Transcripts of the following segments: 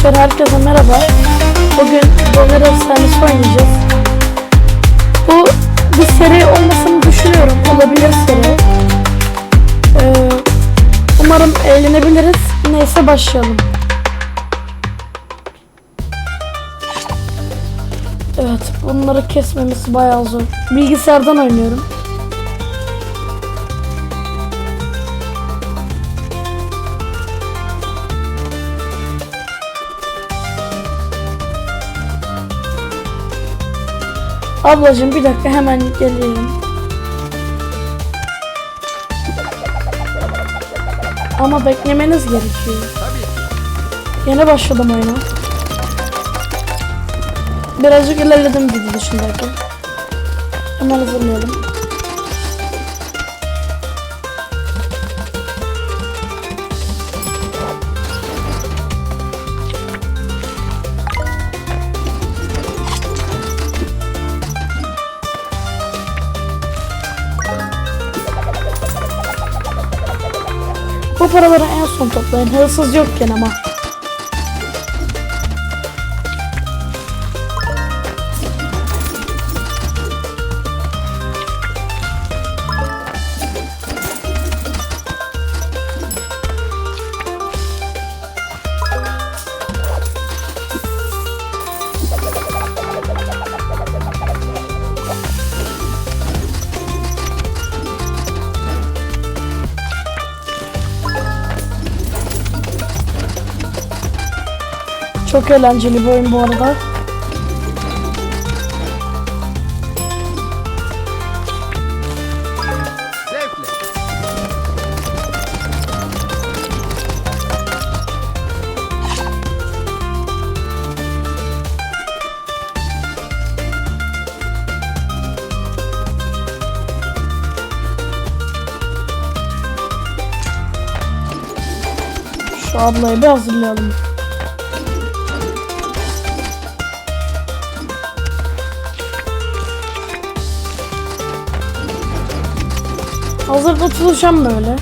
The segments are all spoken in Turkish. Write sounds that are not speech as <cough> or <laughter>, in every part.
Arkadaşlar herkese merhaba. Bugün Döner Efsanesi oynayacağız. Bu bir seri olmasını düşünüyorum. Olabilir seri. Ee, umarım eğlenebiliriz. Neyse başlayalım. Evet bunları kesmemiz bayağı zor. Bilgisayardan oynuyorum. Ablacığım bir dakika hemen geliyorum. Ama beklemeniz gerekiyor. Yeni başladım oyuna. Birazcık ilerledim video dışındayken. Hemen hazırlayalım. Bu paraları en son toplayın. Hırsız yokken ama. Çok eğlenceli bir oyun bu arada. Şu ablayı bir hazırlayalım. Hazır tutulacağım böyle.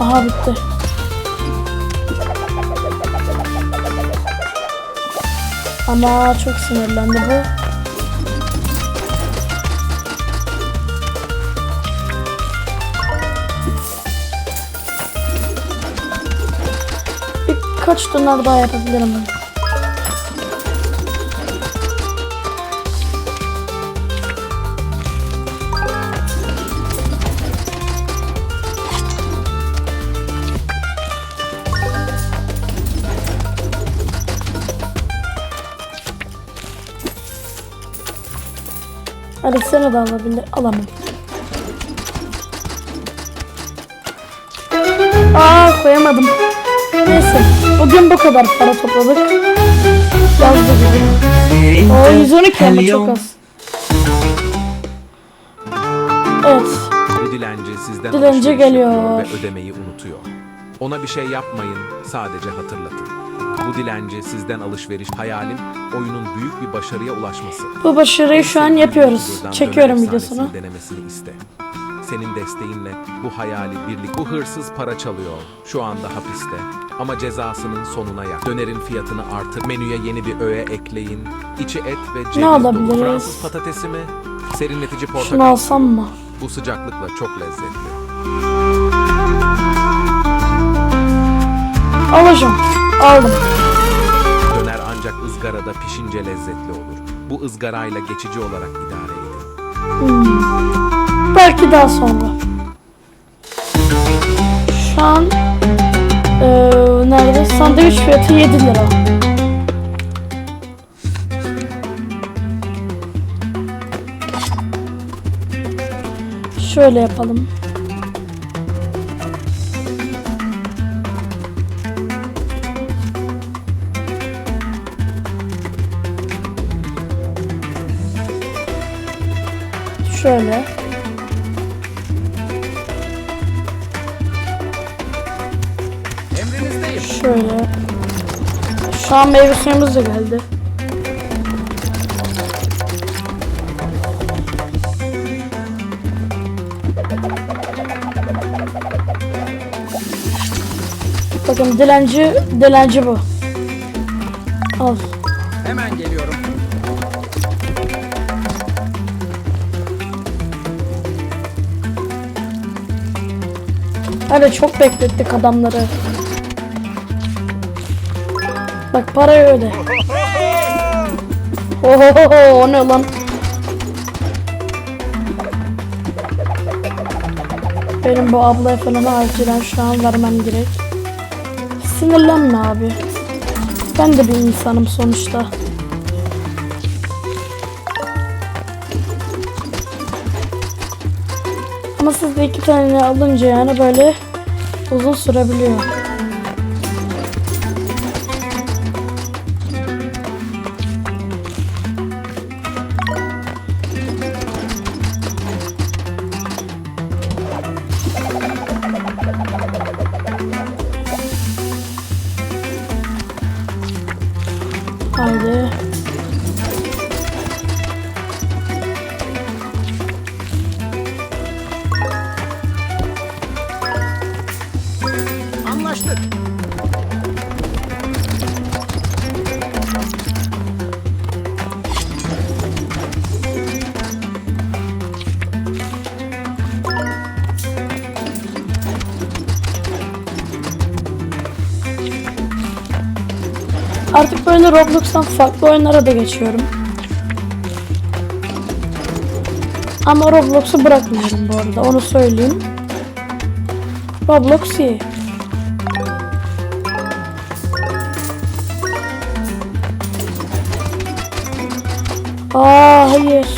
Aha bitti. Ama çok sinirlendi bu. Birkaç döner daha yapabilirim. Seni de alabilir. Alamam. Aa koyamadım. Neyse. Bugün bu kadar para topladık. Yazdı gibi. O 112 ama çok az. Evet. Bu dilenci sizden Dilenci geliyor. ve ödemeyi unutuyor. Ona bir şey yapmayın, sadece hatırlatın. Bu dilenci sizden alışveriş hayalim oyunun büyük bir başarıya ulaşması. Bu başarıyı şu an yapıyoruz. Çekiyorum videosunu. denemesini iste. Senin desteğinle bu hayali birlik. Bu hırsız para çalıyor. Şu anda hapiste. Ama cezasının sonuna yak. Dönerin fiyatını artır. Menüye yeni bir öğe ekleyin. İçi et ve ceviz dolu. alabiliriz? Fransız patatesi mi? Serinletici portakal. Şunu alsam mı? Bu sıcaklıkla çok lezzetli. Alacağım. Aldım. Döner ancak ızgarada pişince lezzetli olur. Bu ızgarayla geçici olarak idare edin. Belki daha sonra. Şu an eee nerede? Sandviç fiyatı 7 lira. Şöyle yapalım. şöyle. Şöyle. Şu an meyve da geldi. Bakın dilenci, dilenci bu. Al. Hemen geliyorum. Hadi çok beklettik adamları. Bak parayı öde. <laughs> Oho o ne lan? Benim bu ablaya falan acilen şu an vermem gerek. Sinirlenme abi. Ben de bir insanım sonuçta. Ama siz de iki tane alınca yani böyle uzun sürebiliyor. Artık böyle Roblox'tan farklı oyunlara da geçiyorum. Ama Roblox'u bırakmıyorum bu arada onu söyleyeyim. Roblox iyi. Aa hayır.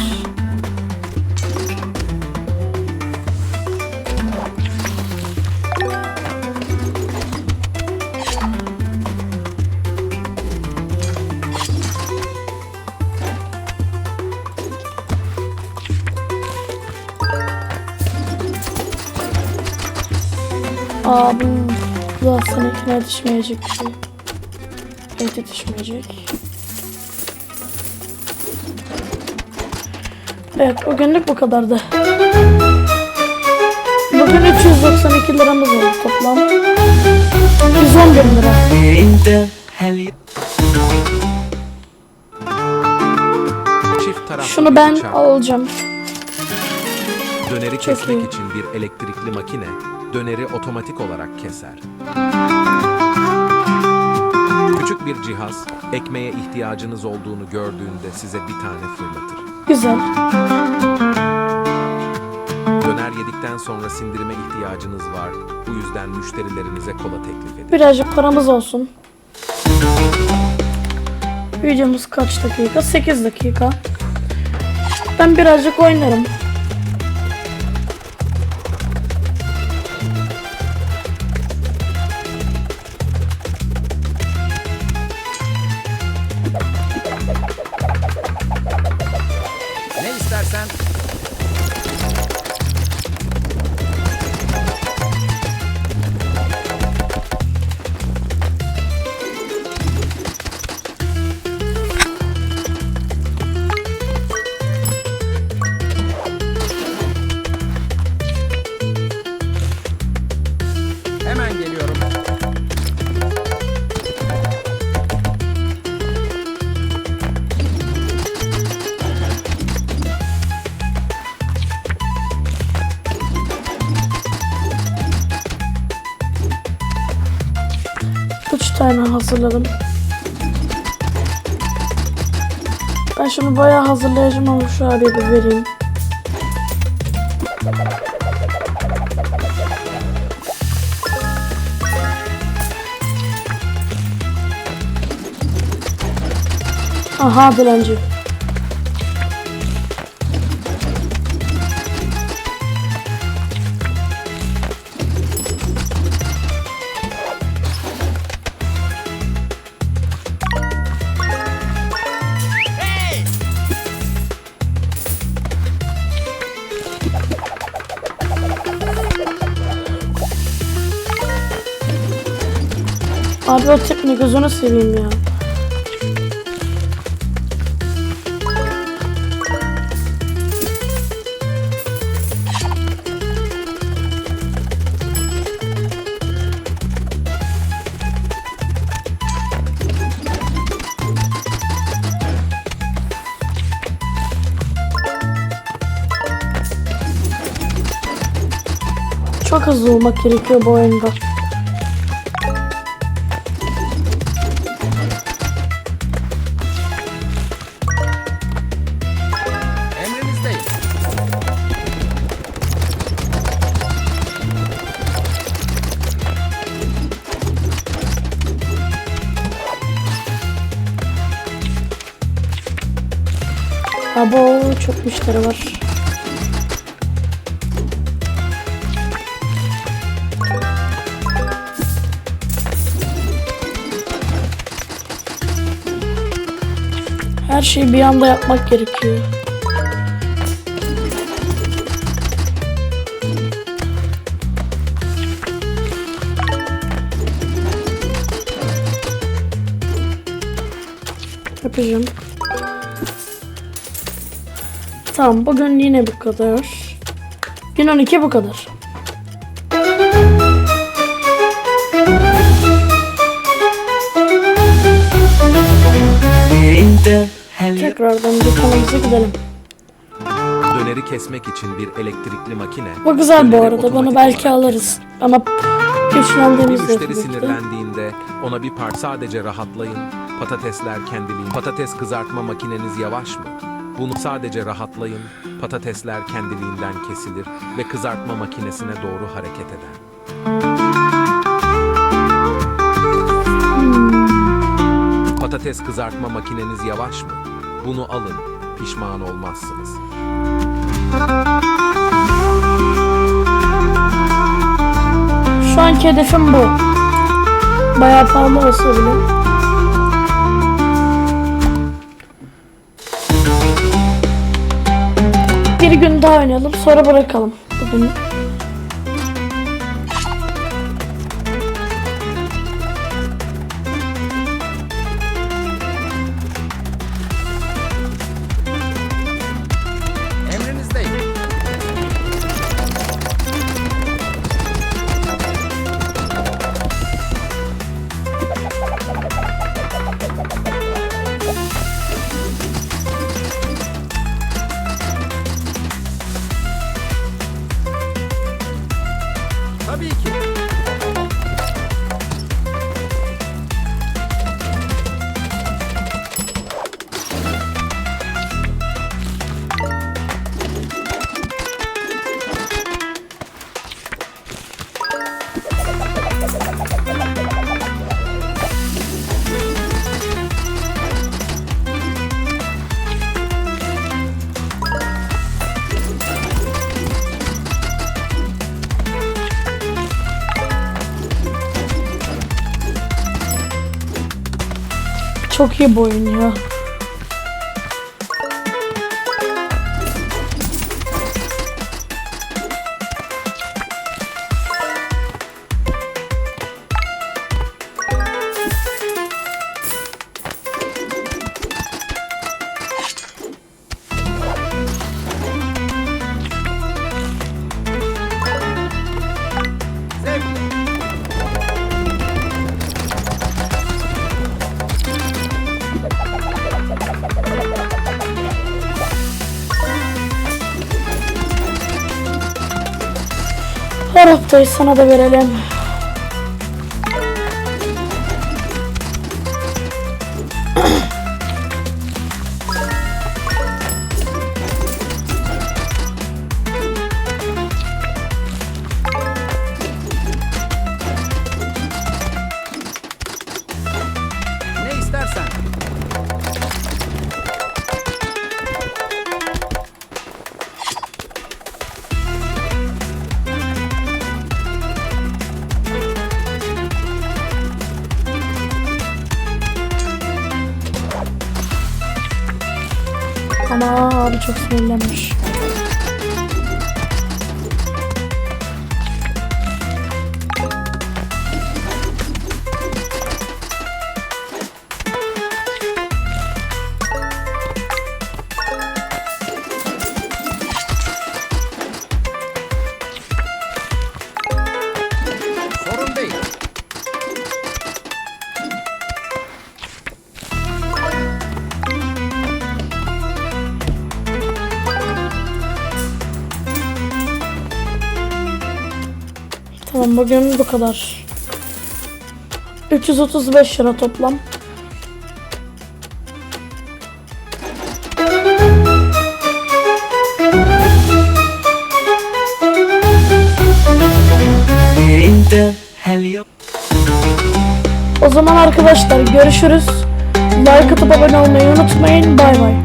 Yetişmeyecek bir şey. Evet yetişmeyecek. Evet bugünlük bu kadardı. Bugün 392 liramız oldu toplam. 111 lira. Şunu ben alacağım. Döneri kesmek iyi. için bir elektrikli makine döneri otomatik olarak keser. Bir cihaz ekmeğe ihtiyacınız olduğunu gördüğünde size bir tane fırlatır. Güzel. Döner yedikten sonra sindirime ihtiyacınız var. Bu yüzden müşterilerinize kola teklif edin. Birazcık paramız olsun. Videomuz kaç dakika? 8 dakika. Ben birazcık oynarım. Hazırladım. Ben şunu bayağı hazırlayacağım ama şu abiye bir vereyim. Aha dilenci. Abi o tekne gözünü seveyim ya. Çok hızlı olmak gerekiyor bu oyunda. Abo çok müşteri var. Her şeyi bir anda yapmak gerekiyor. Yapacağım. Tamam bugün yine bu kadar. Gün 12 bu kadar. Tekrardan dükkanımıza gidelim. Döneri kesmek için bir elektrikli makine. Bu güzel bu arada. Bunu belki olarak alırız. Ama Bir güçlendiğimizde müşteri sinirlendiğinde ona bir part sadece rahatlayın. Patatesler kendiliğin. Patates kızartma makineniz yavaş mı? Bunu sadece rahatlayın. Patatesler kendiliğinden kesilir ve kızartma makinesine doğru hareket eder. Patates kızartma makineniz yavaş mı? Bunu alın. Pişman olmazsınız. Şu anki hedefim bu. Bayağı pahalı olsa bile. Oynayalım sonra bırakalım. Bugün çok iyi bu oyun ya. Her haftayı sana da verelim. Çok sinirlenmiş. Tamam bugün bu kadar. 335 lira toplam. O zaman arkadaşlar görüşürüz. Like atıp abone olmayı unutmayın. Bay bay.